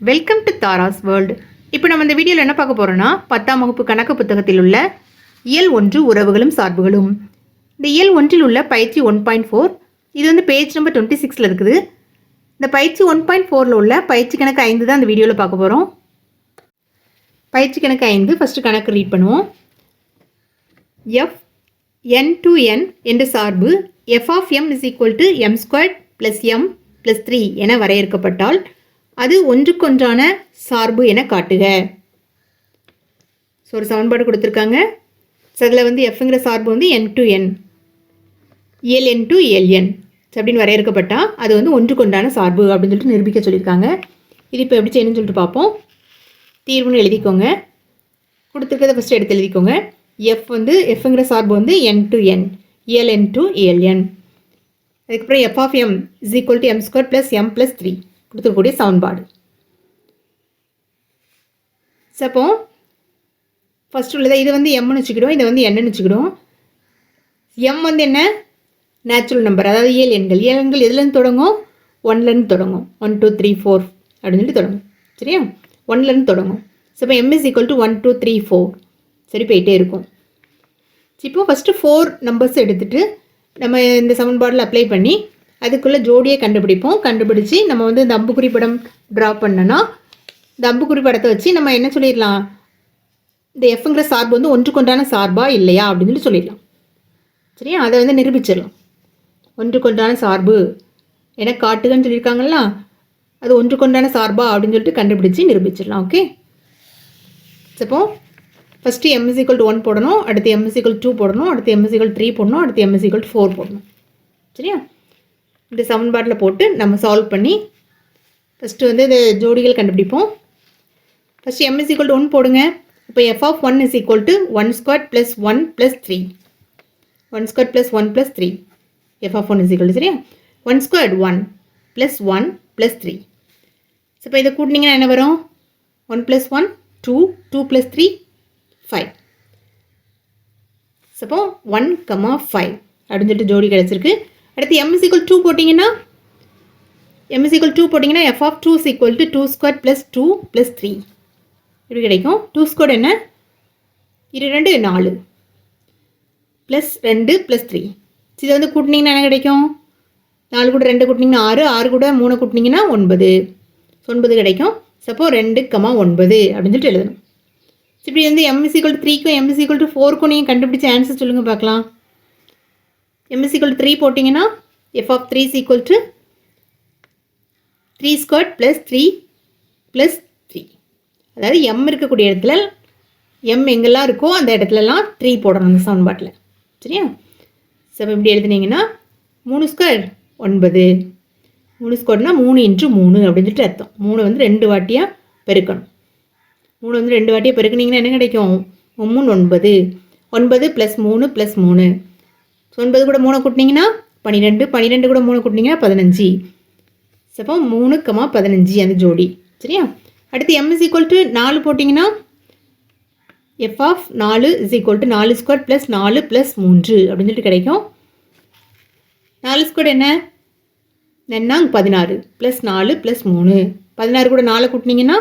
Welcome to Tara's world இப்போ நம்ம இந்த வீடியோவில் என்ன பார்க்க போகிறோம்னா பத்தாம் வகுப்பு கணக்கு புத்தகத்தில் உள்ள இயல் ஒன்று உறவுகளும் சார்புகளும். இந்த இயல் ஒன்றில் உள்ள பயிற்சி ஒன் பாயிண்ட் ஃபோர் இது வந்து பேஜ் நம்பர் டுவெண்ட்டி சிக்ஸில் இருக்குது. இந்த பயிற்சி ஒன் பாயிண்ட் ஃபோரில் உள்ள பயிற்சி கணக்கு ஐந்து தான் இந்த வீடியோவில் பார்க்க போகிறோம் பயிற்சி கணக்கு ஐந்து ஃபஸ்ட்டு கணக்கு ரீட் பண்ணுவோம். எஃப் என் டு என் என்ற சார்பு F of M is equal to M square plus M plus three என வரையறுக்கப்பட்டால் அது ஒன்றுக்கொன்றான சார்பு என காட்டுக. ஸோ ஒரு சமன்பாடு கொடுத்துருக்காங்க. ஸோ அதில் வந்து எஃப்ங்கிற சார்பு வந்து N to N L N to L N அப்படின்னு வரையறுக்கப்பட்டால் அது வந்து ஒன்றுக்கொண்டான சார்பு அப்படின்னு சொல்லிட்டு நிரூபிக்க சொல்லியிருக்காங்க. இது இப்போ எப்படி செய்யணும்னு சொல்லிட்டு பார்ப்போம். தீர்வுன்னு எழுதிக்கோங்க. கொடுத்துருக்கத ஃபஸ்ட்டு எடுத்து எழுதிக்கோங்க. எஃப் வந்து எஃப்ங்கிற சார்பு வந்து N to N L N to L N அதுக்கப்புறம் F of M is equal to M square plus M plus three கொடுத்துருக்கூடிய சமன்பாடு. சப்போ அப்போ ஃபஸ்ட் உள்ளதை இது வந்து எம்னு வச்சுக்கிடுவோம் இதை வந்து என்னன்னு வச்சுக்கிடுவோம். எம் வந்து என்ன? நேச்சுரல் நம்பர் அதாவது ஏழு எண்கள். ஏழு எண்கள் எதுலேருந்து தொடங்கும்? ஒன்லேருந்து தொடங்கும். ஒன் டூ த்ரீ ஃபோர் அப்படின்னு சொல்லி தொடங்கும். சரியா? ஒன்லேருந்து தொடங்கும். ஸோ இப்போ M is equal to one two three four சரி போயிட்டே இருக்கும். இப்போ ஃபஸ்ட்டு ஃபோர் நம்பர்ஸ் எடுத்துகிட்டு நம்ம இந்த சமன்பாடில் அப்ளை பண்ணி அதுக்குள்ளே ஜோடியை கண்டுபிடிப்போம். கண்டுபிடிச்சி நம்ம வந்து இந்த அம்புக்குறி படம் ட்ரா பண்ணோன்னா இந்த அம்புக்குறி படத்தை வச்சு நம்ம என்ன சொல்லிடலாம்? இந்த எஃப்ங்கிற சார்பு வந்து ஒன்றுக்கொண்டான சார்பா இல்லையா அப்படின்னு சொல்லி சொல்லிடலாம். சரியா? அதை வந்து நிரூபிச்சிடலாம். ஒன்றுக்கொண்டான சார்பு. என காட்டுகன்னு சொல்லியிருக்காங்களா அது ஒன்றுக்கொண்டான சார்பா அப்படின்னு சொல்லிட்டு கண்டுபிடிச்சி நிரூபிச்சிடலாம். Okay? Suppose first M is equal to one போடணும். அடுத்து எம்எஸ்இக்கல் டூ போடணும். அடுத்து எம்எஸ்இக்கல் த்ரீ போடணும். அடுத்து எம்எஸ்இக்கல் ஃபோர் போடணும். சரியா? இப்படி சமன்பாட்டில் போட்டு நம்ம சால்வ் பண்ணி ஃபஸ்ட்டு வந்து இது ஜோடிகள் கண்டுபிடிப்போம். First M is equal to one போடுங்க. இப்போ F of one is equal to one square plus one plus three one square plus one plus three F of one is equal சரியா one square one plus one plus three so இப்போ இதை கூட்டினீங்கன்னா என்ன வரும்? One plus one two two plus three five suppose one comma five அப்படின்னு சொல்லிட்டு ஜோடி கிடச்சிருக்கு. அடுத்து எம் இசிக்குவல் டூ போட்டிங்கன்னா எம் இசிக்குவல் டூ போட்டிங்கன்னா F of two is equal to two square plus two plus three இப்படி கிடைக்கும்? டூ ஸ்கொயர் என்ன? இரு ரெண்டு நாலு. ப்ளஸ் ரெண்டு ப்ளஸ் த்ரீ இதை வந்து கூட்டினீங்கன்னா என்ன கிடைக்கும்? நாலு கூட ரெண்டு கூட்டினீங்கன்னா ஆறு ஆறு கூட மூணு கூட்டினீங்கன்னா ஒன்பது. ஒன்பது கிடைக்கும். சப்போ ரெண்டு கமா ஒன்பது அப்படின்னு சொல்லிட்டு எழுதணும். இப்படி வந்து எம்எஸ் த்ரீக்கும் எம்எஸ் டு ஃபோருக்கும் நீங்கள் கண்டுபிடிச்ச ஆன்சர் சொல்லுங்கள் பார்க்கலாம். M is equal to three போட்டிங்கன்னா F of three is equal to three square plus three plus three அதாவது எம் இருக்கக்கூடிய இடத்துல எம் எங்கெல்லாம் இருக்கோ அந்த இடத்துலலாம் த்ரீ போடணும் அந்த சவுன்பாட்டில் சரியா? ஸோ இப்படி எழுதுனீங்கன்னா மூணு ஸ்கொயர் ஒன்பது. மூணு ஸ்கொயர்னால் மூணு இன்ட்டு மூணு அப்படின்னு சொல்லிட்டு அர்த்தம். மூணு வந்து ரெண்டு வாட்டியாக பெருக்கணும். மூணு வந்து ரெண்டு வாட்டியாக பெருக்குனீங்கன்னா என்ன கிடைக்கும்? மூணு ஒன்பது. ஒன்பது ப்ளஸ் மூணு ப்ளஸ் மூணு. ஒன்பது கூட மூணு கூட்டினீங்கன்னா பன்னிரெண்டு பன்னிரெண்டு கூட மூணு கூட்டினீங்கன்னா பதினஞ்சு. அப்போ மூணு கமா பதினஞ்சு அந்த ஜோடி. சரியா? அடுத்து எம் இஸ் ஈக்குவல் டு நாலு போட்டிங்கன்னா எஃப் ஆஃப் நாலு இஸ் ஈக்குவல் டு நாலு ஸ்கொயர் ப்ளஸ் நாலு ப்ளஸ் மூன்று அப்படின்னு சொல்லிட்டு கிடைக்கும். நாலு ஸ்கொயர் என்ன? என்னன்னா பதினாறு ப்ளஸ் நாலு ப்ளஸ் மூணு. பதினாறு கூட நாலு கூட்டினீங்கன்னா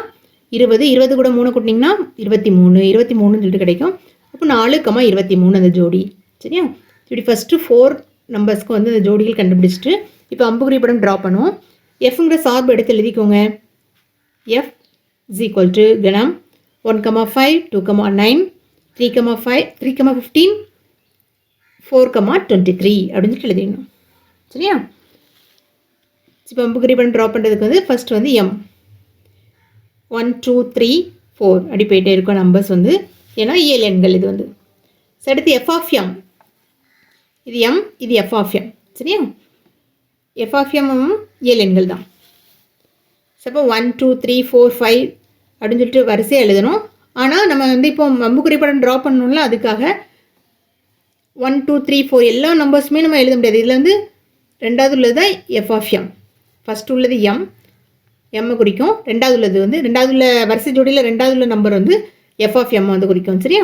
இருபது இருபது கூட மூணு கூட்டினீங்கன்னா இருபத்தி மூணு இருபத்தி மூணுன்னு சொல்லிட்டு கிடைக்கும். அப்போ நாலு கமா இருபத்தி மூணு அந்த ஜோடி. சரியா? இப்படி ஃபஸ்ட்டு ஃபோர் நம்பர்ஸ்க்கு வந்து அந்த ஜோடிகள் கண்டுபிடிச்சிட்டு இப்போ அம்புக்குறி படம் ட்ரா பண்ணுவோம். எஃப்ங்கிற சார்பு எடுத்து எழுதிக்கோங்க. எஃப் இஸ் ஈக்குவல் டு கணம் one comma five two comma nine three comma five three comma fifteen four comma twenty three அப்படின்னு சொல்லிட்டு எழுதிடணும். சரியா? இப்போ அம்புக்குறி படம் ட்ரா பண்ணுறதுக்கு வந்து ஃபஸ்ட் வந்து M one two three four அப்படி போயிட்டே இருக்கும் நம்பர்ஸ் வந்து. ஏன்னா இயல் எண்கள் இது வந்து. அடுத்து எஃப் ஆஃப் எம் இது எம் இது எஃப் ஆஃப் எம் சரியா? எஃப் ஆஃப் எம்மும் ஏழு எண்கள் தான். So one two three four five அப்படின்னு சொல்லிட்டு வரிசையாக எழுதணும். ஆனால் நம்ம வந்து இப்போ அம்புக்குறி படம் ட்ரா பண்ணணும்ல அதுக்காக ஒன் டூ த்ரீ ஃபோர் எல்லா நம்பர்ஸுமே நம்ம எழுத முடியாது. இதில் வந்து ரெண்டாவது உள்ளது தான் எஃப் ஆஃப் எம் ஃபஸ்ட் உள்ளது எம் எம்மை குறிக்கும். ரெண்டாவது உள்ளது வந்து ரெண்டாவது உள்ள வரிசை ஜோடியில் ரெண்டாவது உள்ள நம்பர் வந்து எஃப் ஆஃப் எம் வந்து குறிக்கும். சரியா?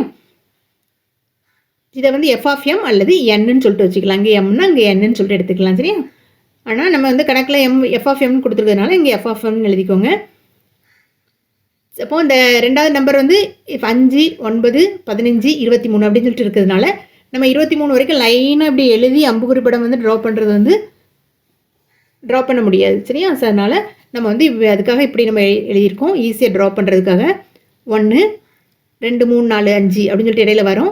இதை வந்து எஃப் ஆஃப் எம் அல்லது என்னன்னு சொல்லிட்டு வச்சுக்கலாம். இங்கே எம்னா இங்கே என்னன்னு சொல்லிட்டு எடுத்துக்கலாம் சரியா? ஆனால் நம்ம வந்து கணக்கில் எம் எஃப் ஆஃப் எம்னு கொடுத்துருக்கறதுனால இங்கே எஃப் ஆஃப் எம்னு எழுதிக்கோங்க. அப்போ இந்த ரெண்டாவது நம்பர் வந்து இப்போ அஞ்சு ஒன்பது பதினஞ்சு இருபத்தி மூணு அப்படின்னு சொல்லிட்டு இருக்கிறதுனால நம்ம இருபத்தி மூணு வரைக்கும் லைனாக இப்படி எழுதி அம்புக்குறி படம் வந்து ட்ரா பண்ணுறது வந்து ட்ரா பண்ண முடியாது சரியா? ஸோ அதனால் நம்ம வந்து அதுக்காக இப்படி நம்ம எழு- எழுதியிருக்கோம். ஈஸியாக ட்ரா பண்ணுறதுக்காக ஒன்று ரெண்டு மூணு நாலு அஞ்சு அப்படின்னு சொல்லிட்டு இடையில வரும்.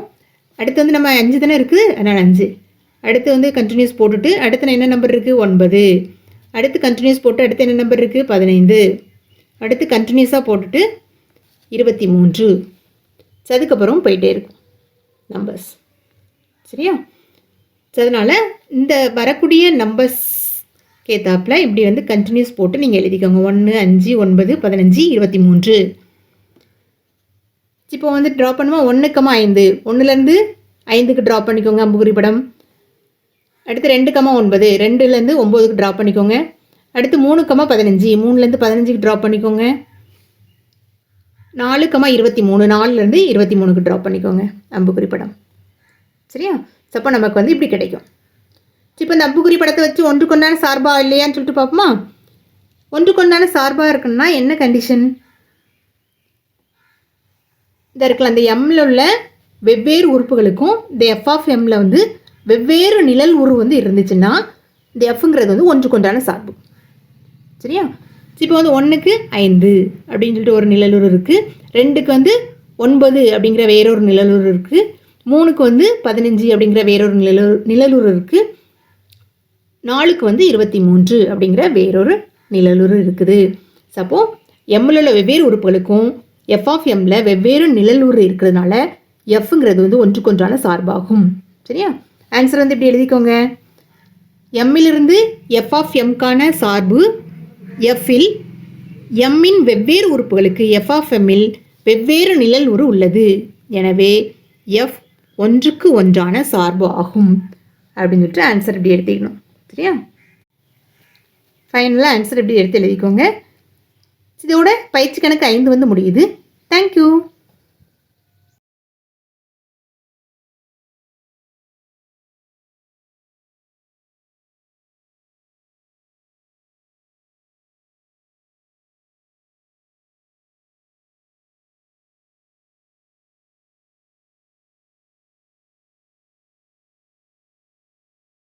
அடுத்து வந்து நம்ம அஞ்சு தானே இருக்குது? அதனால் அஞ்சு. அடுத்து வந்து கண்டினியூஸ் போட்டுட்டு அடுத்து என்ன நம்பர் இருக்குது ஒன்பது. அடுத்து கண்டினியூஸ் போட்டு அடுத்து என்ன நம்பர் இருக்குது பதினைந்து. அடுத்து கண்டினியூஸாக போட்டுட்டு இருபத்தி மூன்று அதுக்கப்புறம் போயிட்டே இருக்கும். நம்பர்ஸ் சரியா? ஸோ அதனால் இந்த வரக்கூடிய நம்பர்ஸ் கேத்தாப்பில் இப்படி வந்து கண்டினியூஸ் போட்டு நீங்கள் எழுதிக்கோங்க. ஒன்று அஞ்சு ஒன்பது பதினஞ்சு இருபத்தி மூன்று இப்போ வந்து ட்ரா பண்ணுவோம் ஒன்றுக்கமா ஐந்து. ஒன்றுலேருந்து ஐந்துக்கு ட்ரா பண்ணிக்கோங்க அம்புகுறி படம் அடுத்து ரெண்டு கமா ஒன்பது. ரெண்டுலேருந்து ஒம்போதுக்கு ட்ரா பண்ணிக்கோங்க. அடுத்து மூணு கமா பதினஞ்சு. மூணுலேருந்து பதினஞ்சுக்கு ட்ரா பண்ணிக்கோங்க. நாலு கமா இருபத்தி மூணு நாலுலேருந்து இருபத்தி மூணுக்கு ட்ரா பண்ணிக்கோங்க அம்புக்குறி படம் சரியா அப்போ நமக்கு வந்து இப்படி கிடைக்கும். இப்போ இந்த அம்புக்குறி படத்தை வச்சு ஒன்றுக்கொண்டான சார்பாக இல்லையான்னு சொல்லிட்டு பார்ப்போமா? ஒன்றுக்கொண்டான சார்பாக இருக்குன்னா என்ன கண்டிஷன் இந்த இருக்கலாம். அந்த எம்மில் உள்ள வெவ்வேறு உறுப்புகளுக்கும் இந்த எஃப் ஆஃப் எம்மில் வந்து வெவ்வேறு நிழல் உரு வந்து இருந்துச்சுன்னா இந்த எஃப்ங்கிறது வந்து ஒன்றுக்கொண்டான சார்பு. சரியா? இப்போ வந்து ஒன்றுக்கு ஐந்து அப்படின்னு சொல்லிட்டு ஒரு நிழலுரு இருக்குது ரெண்டுக்கு வந்து ஒன்பது அப்படிங்கிற வேறொரு நிழலுரு இருக்குது மூணுக்கு வந்து பதினஞ்சு அப்படிங்கிற வேறொரு நிழலு நிழலுரு இருக்குது நாலுக்கு வந்து இருபத்தி மூன்று அப்படிங்கிற வேறொரு நிழலுரு இருக்குது. சப்போ எம்மில் உள்ள வெவ்வேறு உறுப்புகளுக்கும் எஃப் வெவ்வேறு நிழலூர் இருக்கிறதுனால எஃப்ங்கிறது வந்து ஒன்றுக்கொன்றான சார்பாகும். சரியா? ஆன்சர் வந்து இப்படி எழுதிக்கோங்க. எம்மிலிருந்து எஃப் ஆஃப் எம்கான சார்பு எஃப்பில் எம்மின் வெவ்வேறு உறுப்புகளுக்கு எஃப் ஆஃப் எம்மில் வெவ்வேறு நிழல் உரு உள்ளது. எனவே எஃப் ஒன்றுக்கு ஒன்றான சார்பு ஆகும். அப்படின்னு சொல்லிட்டு ஆன்சர் இப்படி எடுத்துக்கணும் சரியா? ஃபைனலாக ஆன்சர் இப்படி எடுத்து எழுதிக்கோங்க. இதோட பயிற்சி கணக்கு ஐந்து வந்து முடியுது. தேங்க்யூ